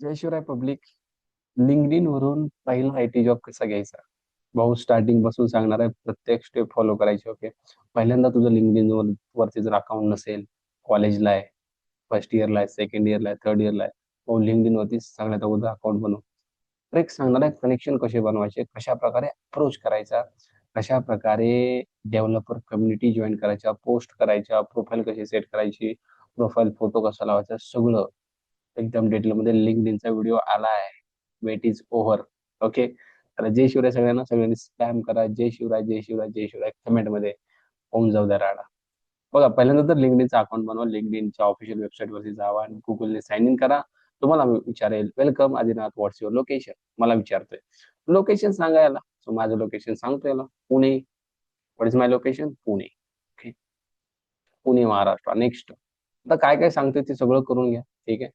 जयशिवराय public LinkedIn वरून पहिला IT job कसा घ्यायचा? भाऊ स्टार्टिंगपासून सांगणार आहे प्रत्येक स्टेप फॉलो करायची ओके पहिल्यांदा तुझं लिंक्डइन वर वरती जर अकाउंट नसेल कॉलेजला आहे फर्स्ट इयरला आहे सेकंड इयरला आहे थर्ड इयरला आहे भाऊ लिंक्डइन वरती सगळ्यात अगोदर अकाउंट बनव. तर एक सांगणार आहे कनेक्शन कसे बनवायचे कशा प्रकारे अप्रोच करायचा कशा प्रकारे डेव्हलपर कम्युनिटी जॉईन करायच्या पोस्ट करायच्या प्रोफाईल कशी सेट करायची प्रोफाईल फोटो कसा लावायचा सगळं एकदम डिटेल मध्ये लिंक इनचा व्हिडिओ आला आहे. वेट इज ओव्हर ओके तर जय शिवराय सगळ्यांना. सगळ्यांनी स्पॅम करा. जय शिवराय जय शिवराय जय शिवराय. कमेंटमध्ये होऊन जाऊ द्या राडा. बघा पहिल्यांदा तर लिंकडिनचा अकाउंट बनवा. लिंकडिनच्या ऑफिशियल वेबसाईट वरती जावा आणि गुगलने साइन इन करा. तुम्हाला विचारेल welcome Adinath what's your location मला विचारतोय. लोकेशन सांगा याला. सो माझं लोकेशन सांगतो याला. Pune. What is my location Pune. Okay Pune Maharashtra. Next आता काय काय सांगतोय ते सगळं करून घ्या. ठीक आहे?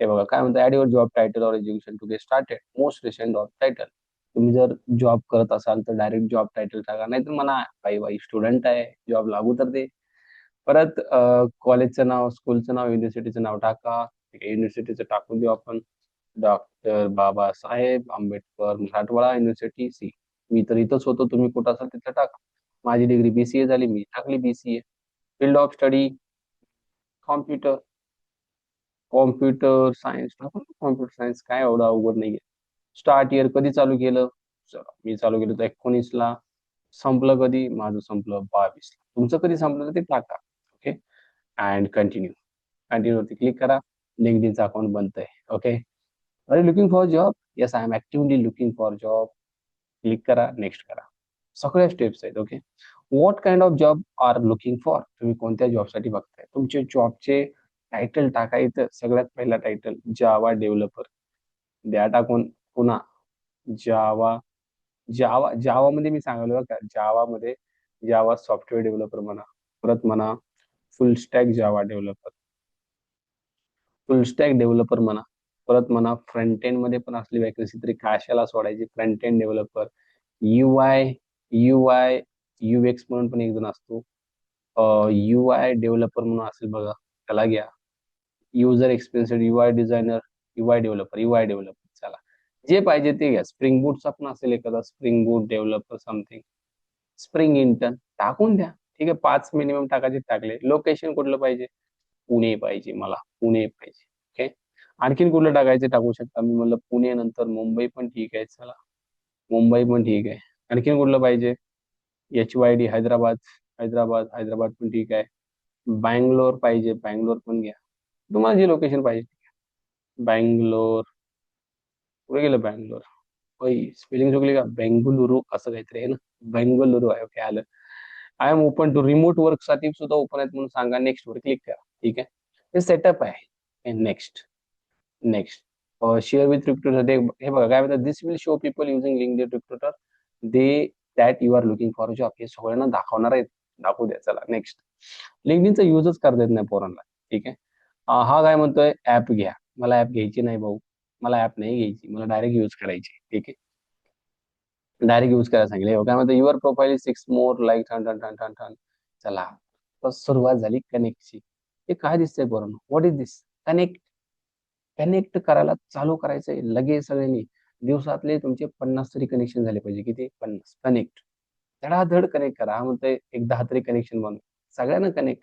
हे बघा काय म्हणतात add your job title or education to get started most recent job title तुम्ही जर जॉब करत असाल तर डायरेक्ट जॉब टायटल टाका नाहीतर म्हणा बाई बाई स्टुडंट आहे जॉब लागू तर दे. परत कॉलेजचं नाव स्कूलचं नाव युनिव्हर्सिटीचं नाव टाका. युनिव्हर्सिटीचं टाकून देऊ आपण. डॉक्टर बाबासाहेब आंबेडकर मराठवाडा युनिव्हर्सिटी सी मी तर इथंच होतो तुम्ही कुठं असाल तिथं टाका. माझी डिग्री बीसीए झाली मी टाकली BCA field of study computer computer science टाकून कॉम्प्युटर सायन्स काय एवढं अवघड नाहीये. स्टार्ट इयर कधी चालू केलं? मी चालू केलं तर एकोणीस ला संपलं कधी? माझं संपलं बावीस ला तुमचं कधी संपलं ते टाका ओके अँड कंटिन्यू कंटिन्यू वरती क्लिक करा. लिंकडिनचं account बनतंय okay are you looking for job yes I am actively looking for job click करा नेक्स्ट करा. सगळ्या स्टेप्स आहेत okay what kind of job are looking for तुम्ही कोणत्या जॉबसाठी बघताय? तुमचे जॉबचे टायटल टाकायचं सगळ्यात पहिला टायटल जावा डेव्हलपर द्या टाकून पुन्हा जावा जावा जावा मध्ये मी सांगालो का जावामध्ये जावा सॉफ्टवेअर डेव्हलपर म्हणा परत म्हणा full stack Java developer full stack developer म्हणा परत म्हणा फ्रंट एंडमध्ये पण असली वॅकन्सी तरी काशाला सोडायची? Front end developer U I U I U X म्हणून पण एक जण असतो. यू आय डेव्हलपर म्हणून असेल बघा त्याला घ्या. User experience UI designer UI developer UI developer चला. जे पाहिजे ते घ्या. स्प्रिंग बूटचा पण असेल एखादा spring boot developer something spring intern टाकून द्या. ठीक आहे पाच मिनिमम टाकायचे टाकले. लोकेशन कुठलं पाहिजे? पुणे पाहिजे मला. पुणे पाहिजे. ओके आणखीन कुठलं टाकायचं टाकू शकता? मी म्हणलं पुणे नंतर मुंबई पण ठीक आहे. चला. मुंबई पण ठीक आहे. आणखीन कुठलं पाहिजे? H Y D Hyderabad. Hyderabad Hyderabad पण ठीक आहे. बँगलोर पाहिजे. बँगलोर पण घ्या. तुम्हाला जे लोकेशन पाहिजे बँगलोर. कुठे गेलं बँगलोर? होय स्पेलिंग चुकली का? बेंगलुरू असं काहीतरी आहे ना? बेंगलुरू आहे ओके आलं. I am open to remote वर्कसाठी सुद्धा ओपन आहेत म्हणून सांगा. नेक्स्ट वर क्लिक करा. ठीक आहे? हे सेटअप आहे. Next next share with recruiter हे बघा काय म्हणतात this will show people using link recruiter they that you are looking for job हे सगळ्यांना दाखवणार आहेत. दाखवू द्या चला नेक्स्ट लिंकडिनचा युजच करता येत नाही पोरांना. ठीक आहे? हा काय म्हणतोय? ऍप घ्या. मला ऍप घ्यायची नाही भाऊ. मला ऍप नाही घ्यायची. मला डायरेक्ट यूज करायची ठीक आहे? डायरेक्ट यूज करायला सांगितले. काय म्हणतो your profile six more like ton टन टन टन टन चला. सुरुवात झाली कनेक्टची हे काय दिसतंय पोरांनो? What is this connect connect करायला चालू करायचंय लगेच सगळ्यांनी. दिवसातले तुमचे पन्नास तरी कनेक्शन झाले पाहिजे. किती? पन्नास. कनेक्ट धडाधड कनेक्ट करा. म्हणतोय एक दहा तरी कनेक्शन बनव. सगळ्यांना कनेक्ट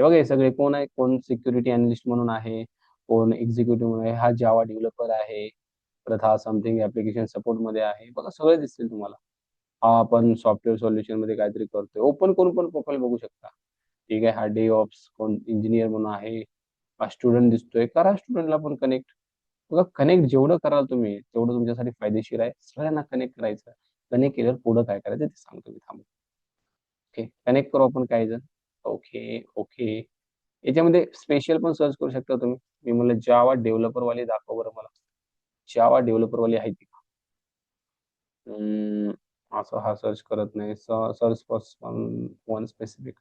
हे बघा हे सगळे कोण आहे? कोण सिक्युरिटी अनालिस्ट म्हणून आहे? कोण एक्झिक्युटिव्ह म्हणून आहे? हा जावा डेव्हलपर आहे. परत हा समथिंग ऍप्लिकेशन सपोर्टमध्ये आहे. बघा सगळे दिसतील तुम्हाला. हा आपण सॉफ्टवेअर सोल्युशनमध्ये काहीतरी करतोय. ओपन करून पण प्रोफाईल बघू शकता. ठीक आहे हा डे ऑप्स कोण इंजिनियर म्हणून आहे. हा स्टुडंट दिसतोय. करा स्टुडंटला पण कनेक्ट बघा कनेक्ट जेवढं कराल तुम्ही तेवढं तुमच्यासाठी फायदेशीर आहे. सगळ्यांना कनेक्ट करायचं. कनेक्ट केल्यावर पुढं काय करायचं ते सांगतो मी थांबू ओके कनेक्ट करू आपण काय जण. Okay okay. याच्यामध्ये स्पेशल पण सर्च करू शकता तुम्ही. मी म्हणलं जावा डेव्हलपर वाली दाखव बरं मला. जावा डेव्हलपर वाली आहे ती. असं हा सर्च करत नाही. सर्च वन स्पेसिफिक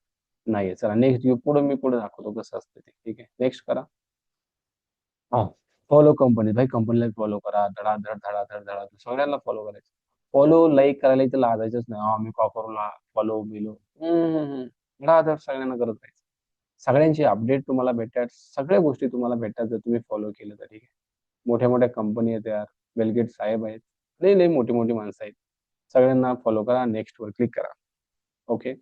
नाही चला नेक्स्ट पुढे मी पुढे दाखवतो कसं असतं ते. ठीक आहे? नेक्स्ट करा. हा. फॉलो कंपनी भाई कंपनीला फॉलो करा. धडाधड धडाधड धडाधड. सगळ्यांना फॉलो करायचं. फॉलो लाईक करायला इथं लाजायचंच नाही. हा मी का करू फॉलो बिलो. धडाधड सगळ्यांना करत राहायचं. सगळ्यांची अपडेट तुम्हाला भेटतात. सगळ्या गोष्टी तुम्हाला भेटतात जर तुम्ही फॉलो केलं तर ठीक आहे. मोठ्या मोठ्या कंपनी आहेत यार. बेलगेट साहेब आहेत. लई लई मोठी मोठी माणसं आहेत. सगळ्यांना फॉलो करा. नेक्स्ट वर क्लिक करा. Okay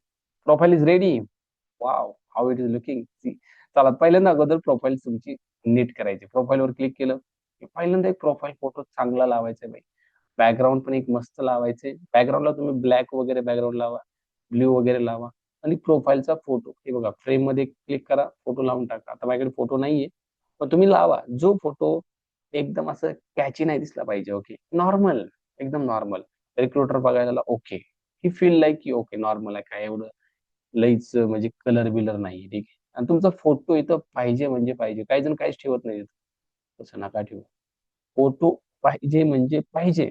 profile is ready wow how it is looking चला पहिल्यांदा अगोदर प्रोफाईल तुमची नीट करायची. प्रोफाईलवर क्लिक केलं. की पहिल्यांदा एक प्रोफाईल फोटो चांगला लावायचा भाई बॅकग्राऊंड पण एक मस्त लावायचे बॅकग्राऊंडला तुम्ही ब्लॅक वगैरे बॅकग्राऊंड लावा. ब्ल्यू वगैरे लावा. आणि प्रोफाईलचा फोटो. हे बघा फ्रेममध्ये क्लिक करा फोटो लावून टाका. आता माझ्याकडे फोटो नाहीये. पण तुम्ही लावा. जो फोटो एकदम असं कॅची नाही दिसला पाहिजे ओके नॉर्मल एकदम नॉर्मल रिक्रुटर बघायला ओके ही फील लाईक की ओके नॉर्मल आहे काय एवढं. लईच म्हणजे कलर बिलर नाही ठीक आहे? आणि तुमचा फोटो इथं पाहिजे म्हणजे पाहिजे. काही जण काहीच ठेवत नाही तसं नका ठेवू. फोटो पाहिजे म्हणजे पाहिजे.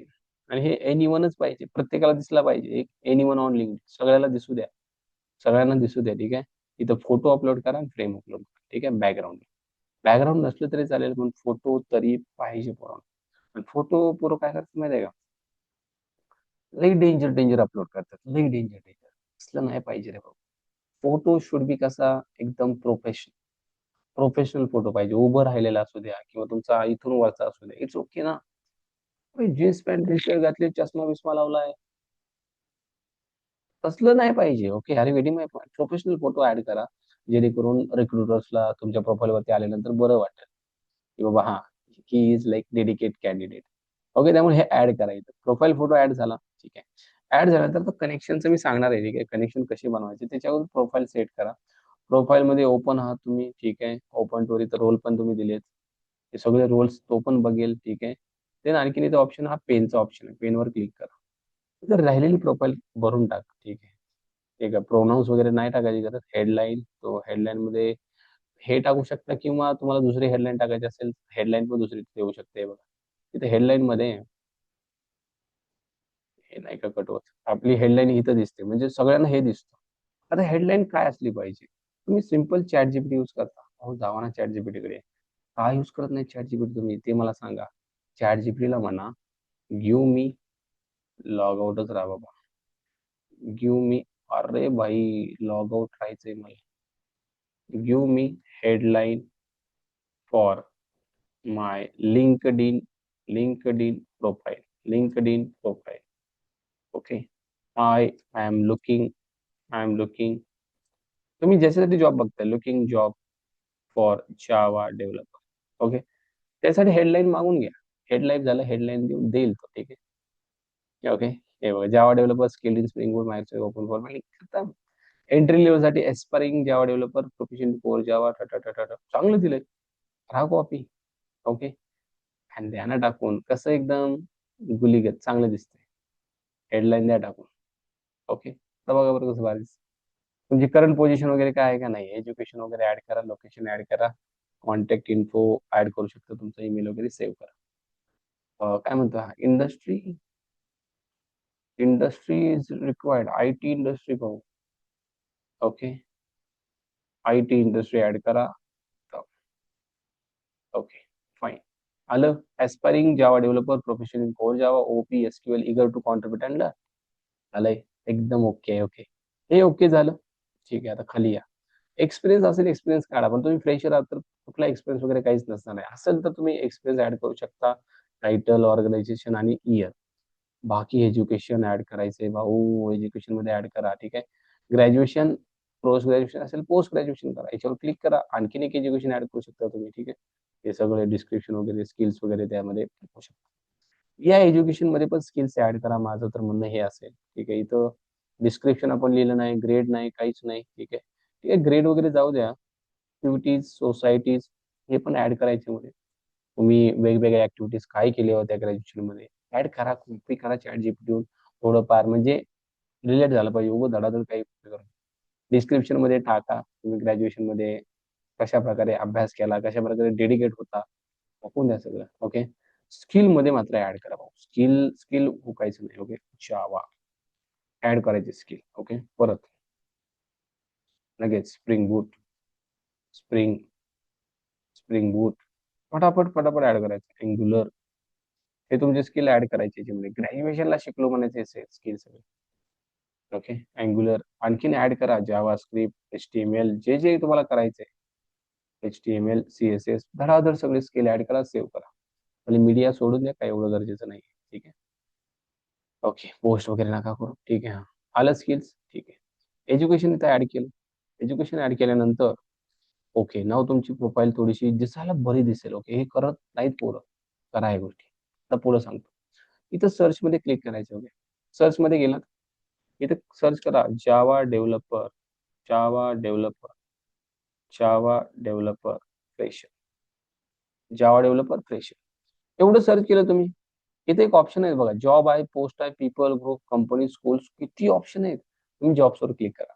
आणि हे एनिवनच पाहिजे. प्रत्येकाला दिसला पाहिजे. एक एनिवन ऑन लिंक सगळ्याला दिसू द्या. सगळ्यांना दिसू द्या ठीक आहे? इथं फोटो अपलोड करा आणि फ्रेम अपलोड करा ठीक आहे? बॅकग्राऊंड बॅकग्राऊंड नसलं तरी चालेल पण फोटो तरी पाहिजे पण फोटो पोरं काय करतात माहिती आहे का? लई डेंजर डेंजर अपलोड करतात. लई डेंजर डेंजर असलं नाही पाहिजे रे बाबा. फोटो शुड बी कसा एकदम प्रोफेशनल प्रोफेशनल फोटो पाहिजे. उभं राहिलेला असू द्या किंवा तुमचा इथून वरचा असू द्या. इट्स ओके ना. जीन्स पॅन्ट टी शर्ट घातली चष्मा बिस्मा लावलाय. तसलं नाही पाहिजे. ओके अरे वेडिंग प्रोफेशनल फोटो ऍड करा. जेणेकरून रिक्रुटर्सला तुमच्या प्रोफाईलवरती आल्यानंतर बरं वाटेल. की बाबा हा ही is like dedicate candidate okay त्यामुळे हे ऍड करायचं प्रोफाईल फोटो ऍड झाला. ठीक आहे. ऍड झाल्यानंतर कनेक्शनचं मी सांगणार आहे. ठीक आहे. कनेक्शन कशी बनवायचे त्याच्यावर प्रोफाईल सेट करा. प्रोफाईल मध्ये ओपन आहात तुम्ही. ठीक आहे. ओपन टू तर रोल पण तुम्ही दिलेत. हे सगळे रोल्स तो पण बघेल. ठीक आहे. देन आणखीन इथे ऑप्शन हा पेनचा ऑप्शन आहे. पेनवर क्लिक करा. तर राहिलेली प्रोफाईल भरून टाक ठीक आहे. ठीक आहे प्रोनाऊन्स वगैरे नाही टाकायची गरज हेडलाईन तो हेडलाईन मध्ये हे टाकू शकता किंवा तुम्हाला दुसरी हेडलाईन टाकायची असेल हेडलाईन पण दुसरी देऊ शकते बघा. तिथे हेडलाईन मध्ये हे नाही का कट होत. आपली हेडलाईन इथं दिसते म्हणजे सगळ्यांना हे दिसतं. आता हेडलाईन काय असली पाहिजे? तुम्ही सिंपल चॅट जीपीटी यूज करता. अहो जावा ना चॅट जीपीटीकडे का यूज करत नाही चॅट जीपीटी तुम्ही? ते मला सांगा. चॅट जीपीटीला म्हणा गिव मी लॉग आउटच राहा बाबा। गिव मी अरे भाई लॉग आउट राहायचंय मला give me headline for my LinkedIn LinkedIn profile LinkedIn profile okay I I am looking I am looking तुम्ही ज्याच्यासाठी जॉब बघताय looking job for Java developer okay त्यासाठी हेडलाईन मागून घ्या. हेडलाईन झालं हेडलाईन देऊन देईल तो ठीक आहे? ओके हे बघा Java developer skilled in spring board Microsoft open for खतम. Entry लेवलसाठी aspiring Java developer profession for Java चांगलं दिलंय. राहा कॉपी ओके आणि द्या ना टाकून कसं एकदम गुलीगत चांगलं दिसतंय. हेडलाईन द्या टाकून. ओके तर बघा बरं कसं भारी तुमची करंट पोझिशन वगैरे काय आहे का नाही? एज्युकेशन वगैरे ऍड करा लोकेशन ऍड करा. कॉन्टॅक्ट इन्फो ऍड करू शकता तुमचा ईमेल वगैरे सेव्ह करा. काय म्हणतो? हा industry industry is required IT industry industry पाहू ओके आय इंडस्ट्री ऍड करा ओके फाईन आलं? Aspiring Java developer professional in core Java OP SQL eager to contribute and आलंय? एकदम ओके ओके हे ओके झालं. ठीक आहे आता खाली या. एक्सपिरियन्स असेल एक्सपिरियन्स काढा. पण तुम्ही फ्रेशर आहात तर कुठला एक्सपिरियन्स वगैरे काहीच नसणार आहे. असेल तर तुम्ही एक्सपिरियन्स ऍड करू शकता टायटल ऑर्गनायझेशन आणि इयर बाकी एज्युकेशन ऍड करायचंय भाऊ. एज्युकेशनमध्ये ऍड करा ठीक आहे? ग्रॅज्युएशन पोस्ट ग्रॅज्युएशन असेल पोस्ट ग्रॅज्युएशन करा. याच्यावर क्लिक करा. आणखीन एक एज्युकेशन ऍड करू शकता तुम्ही ठीक आहे? हे सगळे डिस्क्रिप्शन वगैरे स्किल्स वगैरे त्यामध्ये टाकू शकता. या एज्युकेशनमध्ये पण स्किल्स ऍड करा. माझं तर म्हणणं हे असेल ठीक आहे? इथं डिस्क्रिप्शन आपण लिहिलं नाही ग्रेड नाही काहीच नाही ठीक आहे? ठीक आहे ग्रेड वगैरे जाऊ द्या. ऍक्टिव्हिटीज सोसायटीज हे पण ऍड करायचे मध्ये. तुम्ही वेगवेगळ्या ऍक्टिव्हिटीज काय केल्या होत्या ग्रॅज्युएशनमध्ये? ऍड करा कॉपी करा चॅट जीपीटीहून थोडंफार म्हणजे रिलेट झालं पाहिजे. उगं धडाधड काही डिस्क्रिप्शनमध्ये टाका. तुम्ही ग्रॅज्युएशनमध्ये कशा प्रकारे अभ्यास केला कशा प्रकारे डेडिकेट होता. टाकून द्या सगळं. ओके स्किलमध्ये मात्र ऍड करा भाऊ. स्किल स्किल हुकायचं नाही. ओके जावा ऍड करायचे स्किल ओके परत. लगेच spring boot spring spring boot पटापट पटापट ऍड करायचं. अँग्युलर हे तुमचे स्किल ऍड करायचे याच्यामध्ये ग्रॅज्युएशनला म्हणजे शिकलो म्हणायचे स्किल सगळे. ओके अँग्युलर आणखीन ऍड करा JavaScript H T M L जे जे तुम्हाला करायचे H T M L C S S धडाधड सगळे स्किल ऍड करा सेव्ह करा. म्हणजे मीडिया सोडून द्या काय एवढं गरजेचं नाही ठीक आहे? ओके पोस्ट वगैरे नका करू. ठीक आहे हा. आलं स्किल्स ठीक आहे. एज्युकेशन इथं ऍड केलं. एज्युकेशन ऍड केल्यानंतर ओके नाव तुमची प्रोफाईल थोडीशी दिसायला बरी दिसेल. ओके हे करत नाहीत पोरं. करा या गोष्टी. आता पुढे सांगतो. इथं सर्च मध्ये क्लिक करायचं ओके सर्च मध्ये गेलात. इथं सर्च करा Java developer Java developer Java developer fresher Java developer fresher एवढं सर्च केलं तुम्ही. इथे एक ऑप्शन आहे बघा. जॉब आहे पोस्ट आहे पीपल ग्रुप कंपनी स्कूल्स किती ऑप्शन आहेत. तुम्ही जॉब्सवर क्लिक करा.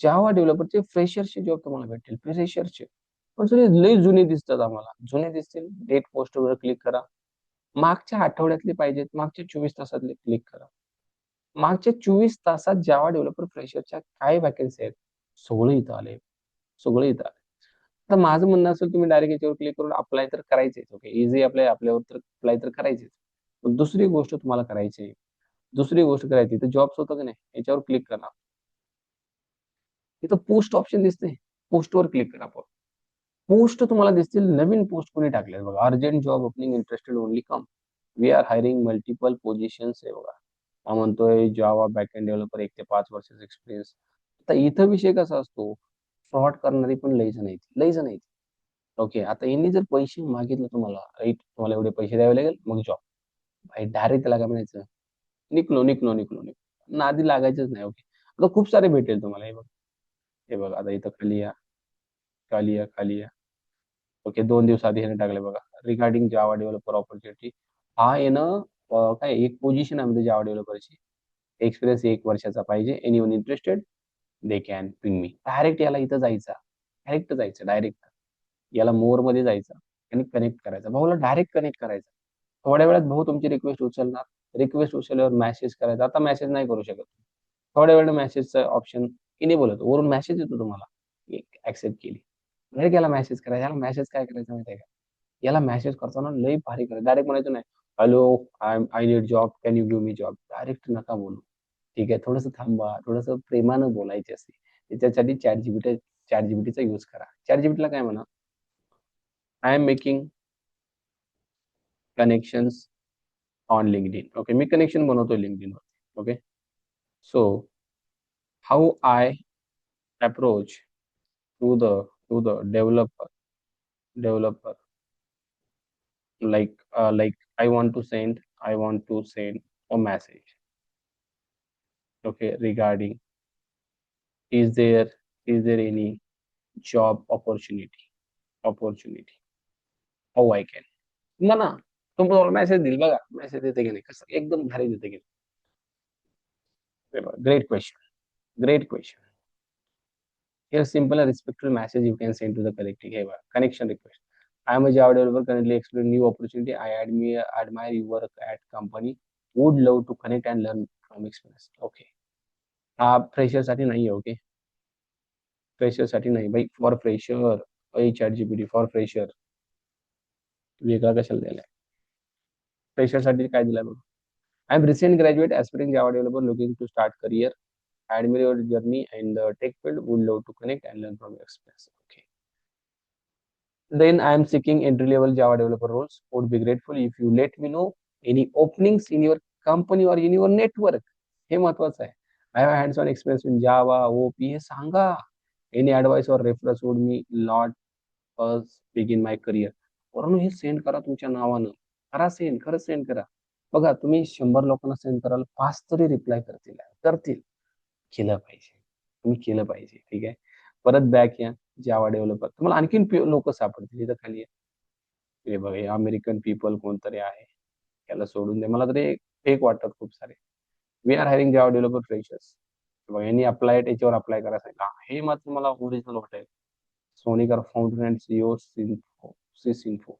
जावा डेव्हलपरचे फ्रेशरचे जॉब तुम्हाला भेटतील. फ्रेशरचे पण सर लई जुने दिसतात आम्हाला. जुने दिसतील. डेट पोस्ट वर क्लिक करा. मागच्या आठवड्यातले पाहिजेत मागच्या चोवीस तासातले क्लिक करा. मागच्या चोवीस तासात जावा डेव्हलपर फ्रेशरच्या काय वॅकन्सी आहेत? सगळे इथं आले. सगळे इथं आले. तर माझं म्हणणं असेल तुम्ही डायरेक्ट याच्यावर क्लिक करून अप्लाय तर करायचेच ओके इझी अप्लाय आपल्यावर तर अप्लाय तर करायचेच. पण दुसरी गोष्ट तुम्हाला करायची आहे. दुसरी गोष्ट करायची तर जॉब्स होतं की नाही? याच्यावर क्लिक करा. इथं पोस्ट ऑप्शन दिसते पोस्टवर क्लिक करा आपण. पोस्ट तुम्हाला दिसतील नवीन पोस्ट कोणी टाकले बघा. Urgent job opening interested only come. We are hiring multiple positions आहे बघा. हा म्हणतोय जॉबा बॅक एंड डेव्हलपर एक ते पाच वर्षाचा एक्सपिरियन्स आता इथं विषय कसा असतो? फ्रॉड करणारी पण लईच नाही लईच नाही ओके आता यांनी जर पैसे मागितले तुम्हाला राईट तुम्हाला एवढे पैसे द्यावे लागेल मग जॉब भाई डायरेक्ट त्याला काय म्हणायचं? निकलो निकलो निकलो निकलो. आधी लागायचंच नाही ओके आता खूप सारे भेटेल तुम्हाला हे बघ. हे बघा आता इथं खाली या. खाली या खाली या ओके दोन दिवस आधी ह्याने टाकले बघा. रिगार्डिंग जावा डेव्हलपर ऑपॉर्च्युनिटी हा येणं काय एक पोझिशन आहे म्हणजे जावा डेव्हलपरची एक्सपिरियन्स एक वर्षाचा पाहिजे anyone interested they can ping me direct याला इथं जायचा. डायरेक्ट जायचं डायरेक्ट याला मोरमध्ये जायचं आणि कनेक्ट करायचा. भाऊला डायरेक्ट कनेक्ट करायचा. थोड्या वेळात भाऊ तुमची रिक्वेस्ट उचलणार. रिक्वेस्ट उचलल्यावर मेसेज करायचा. आता मेसेज नाही करू शकत. थोड्या वेळ मेसेजचं ऑप्शन इनेबल बोलत. वरून मेसेज येतो तुम्हाला. ऍक्सेप्ट केली. डायरेक्ट याला मेसेज करायचा याला मेसेज काय करायचं माहिती आहे का? याला मेसेज करताना लई भारी करायचं डायरेक्ट म्हणायचं नाही hello I I need job can you give me job direct नका बोलू. ठीक आहे थोडंसं थांबा थोडंसं प्रेमानं बोलायचे असते त्याच्यासाठी चॅट जीबीटी चॅट जीबीटीचा यूज करा. चॅट जीबीटीला काय म्हणा? I am making connections on LinkedIn okay me connection बनवतो लिंकडिनवर okay so how I approach to the to the developer developer like uh, like I want to send I want to send a message okay regarding is there is there any job opportunity opportunity how I can ना ना तुम्हाला message देईल बघा message देते की नाही कसं एकदम भारी देते की great question great question here simple and respectful message you can send to the collecting hey, connection request I am a Java developer currently exploring new opportunity. I admire, admire your work at company. Would love to connect and learn from experience. Okay. हा fresher साठी नाही आहे okay fresher साठी नाही बाई for fresher ऐ chat GPT for fresher वेगळा कशाला दिलाय फ्रेशर साठी काय दिलाय बघ I am recent graduate aspiring Java developer looking to start career admire your journey and the tech field would love to connect and learn from your experience okay then i am seeking entry level java developer roles would be grateful if you let me know any openings in your company or in your network हे महत्वाचं आहे I have hands on experience in Java OOP हे सांगा any advice or reference would me lot first begin my career वरून हे send करा तुमच्या नावानं करा सेंड खरंच सेंड करा बघा तुम्ही शंभर लोकांना सेंड कराल पाच तरी रिप्लाय करतील करतील केलं पाहिजे. तुम्ही केलं पाहिजे ठीक आहे? परत बॅक या जावा डेव्हलपर तुम्हाला आणखीन लोक सापडतील. इथं खाली हे बघा हे अमेरिकन पीपल कोणतरी आहे. त्याला सोडून दे. मला तरी फेक वाटतात खूप सारे. We are hiring Java developer freshers बघा यांनी अप्लाय याच्यावर अप्लाय करायचं हे मात्र मला ओरिजिनल वाटेल. सोनिकर फाउंडर अँड सीओ सिन्फो सी सिन्फो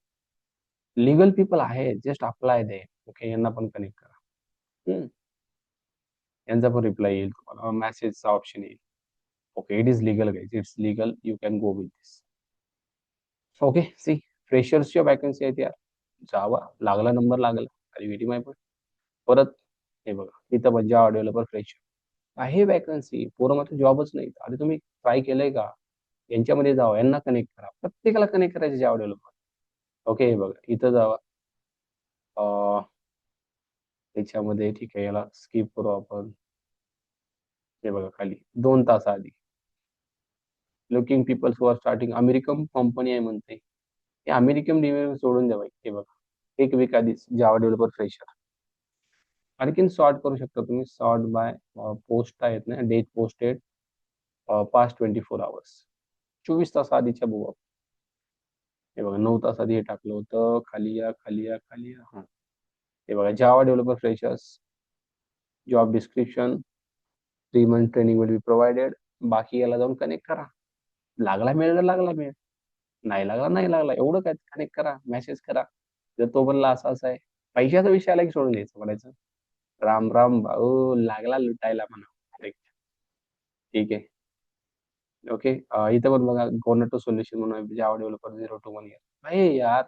लिगल पीपल आहे जस्ट अप्लाय दे. ओके यांना पण कनेक्ट करा. यांचा पण रिप्लाय येईल तुम्हाला. मेसेजचा ऑप्शन येईल. Okay it is legal guys it's legal you can go with this okay see फ्रेशर्सच्या vacancy आहेत यार. जावा. लागला नंबर लागला. अरे वेटी माय पण परत हे बघा. इथं पण जावा डेव्हलपर फ्रेशर आहे वॅकन्सी पोरं मात्र जॉबच नाही अरे तुम्ही ट्राय केलंय का? यांच्यामध्ये जावा. यांना कनेक्ट करा. प्रत्येकाला कनेक्ट करायचे जावा डेव्हलपर ओके हे बघा. इथं जावा. त्याच्यामध्ये ठीक आहे याला स्किप करू आपण. हे बघा खाली दोन तास आधी. Looking peoples for starting American company आहे म्हणते. हे अमेरिकन रिव्ह्यू सोडून द्या बाई हे बघा. एक वीक आधीच जावा डेव्हलपर फ्रेशर आणखीन सॉर्ट करू शकता तुम्ही. सॉर्ट बाय पोस्ट आहेत ना date posted past twenty four hours चोवीस तास आधीच्या बघू आपण. हे बघा नऊ तास आधी हे टाकलं होतं. खाली या खाली या खाली या. हा. हे बघा Java developer freshers job description three month training will be provided बाकी याला जाऊन कनेक्ट करा. लागला मेळ तर लागला मेळ नाही लागला नाही लागला. एवढं काय कनेक्ट करा मेसेज करा. जर तो बनला असा असा आहे. पैशाचा विषय आला की सोडून द्यायचं म्हणायचं राम राम भाऊ लागला लुटायला म्हणा. ठीक आहे. ओके इथं पण बघा गोनटो सोल्युशन म्हणून Java developer zero to one year नाही यार.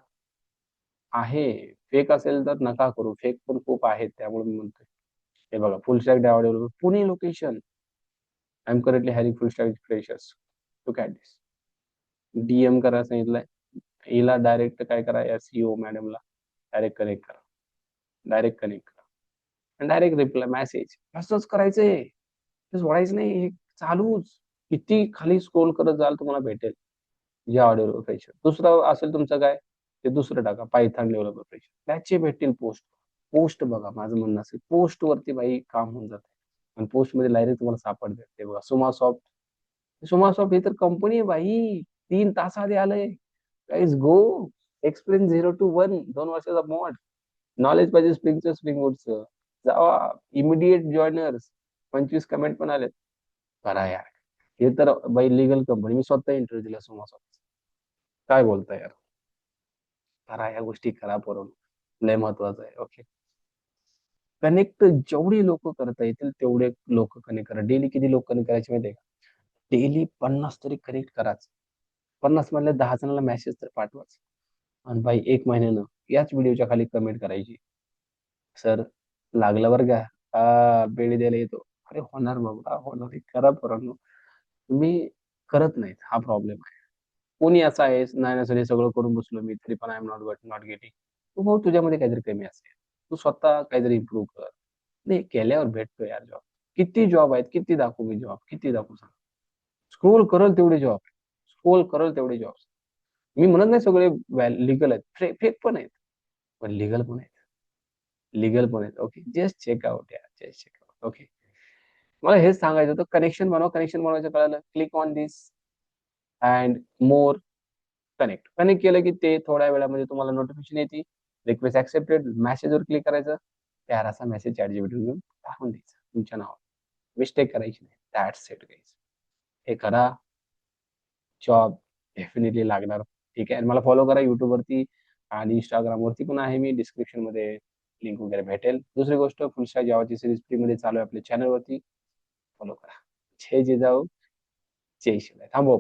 आहे. फेक असेल तर नका करू. फेक पण खूप आहेत त्यामुळे मी म्हणतोय. हे बघा full stack Java developer Pune location I am currently hiring full stack freshers to cat this DM करा सांगितलंय. हिला डायरेक्ट काय करा या सीओ मॅडमला डायरेक्ट कनेक्ट करा. डायरेक्ट कनेक्ट करा. आणि डायरेक्ट रिप्लाय मेसेज असंच करायचंय. ते सोडायचं नाही. हे चालूच. किती खाली स्क्रोल करत जाल तुम्हाला भेटेल. या ऑडिओ फ्रेशर दुसरा असेल तुमचं काय? ते दुसरं टाका पायथॉन डेव्हलपर फ्रेशर त्याचे भेटतील पोस्ट पोस्ट बघा माझं म्हणणं असेल पोस्ट वरती बाई काम होऊन जाते. आणि पोस्टमध्ये लायरी तुम्हाला सापडते ते बघा सुमा सॉफ्ट सुमा सॉफ्ट ही तर कंपनी आहे बाई. तीन तास आधी आलंय. Guys go experience zero to one दोन वर्षाचा मॉड नॉलेज पाहिजे स्प्रिंगचं स्प्रिंग वूडचं जावा इमिडिएट जॉईनर्स पंचवीस कमेंट पण आलेत. करा यार. हे तर बाई लिगल कंपनी मी स्वतः इंटरव्ह्यू दिला सुमा सॉफ्ट काय बोलता यार? करा या गोष्टी करा पोरं. लय महत्वाचं आहे. ओके कनेक्ट जेवढी लोक करता येतील तेवढे लोक कनेक्ट करा. डेली किती लोक कनेक्ट करायचे माहिती का? डेली पन्नास तरी कनेक्ट कराच. पन्नास मधल्या दहा जणांना मेसेज तर पाठवाच. आणि बाई एक महिन्यानं याच व्हिडिओच्या खाली कमेंट करायची. सर लागलं बरं का? हा बेडी द्यायला येतो. अरे होणार बाबा होणार. हे करा पोरांनो. तुम्ही करत नाहीत. हा प्रॉब्लेम आहे. कोणी असा आहे नाही नाही हे सगळं करून बसलो मी तरी पण I am not not getting तू भाऊ तुझ्यामध्ये काहीतरी कमी असेल. तू स्वतः काहीतरी इम्प्रूव्ह कर. नाही केल्यावर भेटतो यार जॉब किती जॉब आहेत किती दाखवू मी जॉब किती दाखवू सांग. स्क्रोल करल तेवढे जॉब स्क्रोल करल तेवढे जॉब मी म्हणत नाही सगळे लिगल आहेत. फेक पण आहेत. पण लिगल पण आहेत. लिगल पण आहेत. ओके जस्ट चेकआउट यार जस्ट चेकआउट ओके मला हेच सांगायचं होतं. कनेक्शन बनवा कनेक्शन बनवायचं कळालं. Click on this and more connect. Connect केलं की ते थोड्या वेळामध्ये तुम्हाला नोटिफिकेशन येते. रिक्वेस्ट ऍक्सेप्टेड मेसेजवर क्लिक करायचं. त्यार असा मेसेज चॅट जीपीटी घेऊन टाकून द्यायचा. तुमच्या नावावर. मिस्टेक करायची नाही. दॅट सेट गाईज हे करा. जॉब डेफिनेटली लागणार. ठीक आहे. मला फॉलो करा युट्यूबवरती आणि इंस्टाग्राम वरती पण आहे मी. डिस्क्रिप्शनमध्ये लिंक वगैरे भेटेल. दुसरी गोष्ट फुलशा जावाची सिरीज फ्री मध्ये चालू आहे आपल्या चॅनलवरती फॉलो करा. जय जिजाऊ. जय शिवाय. थांबव.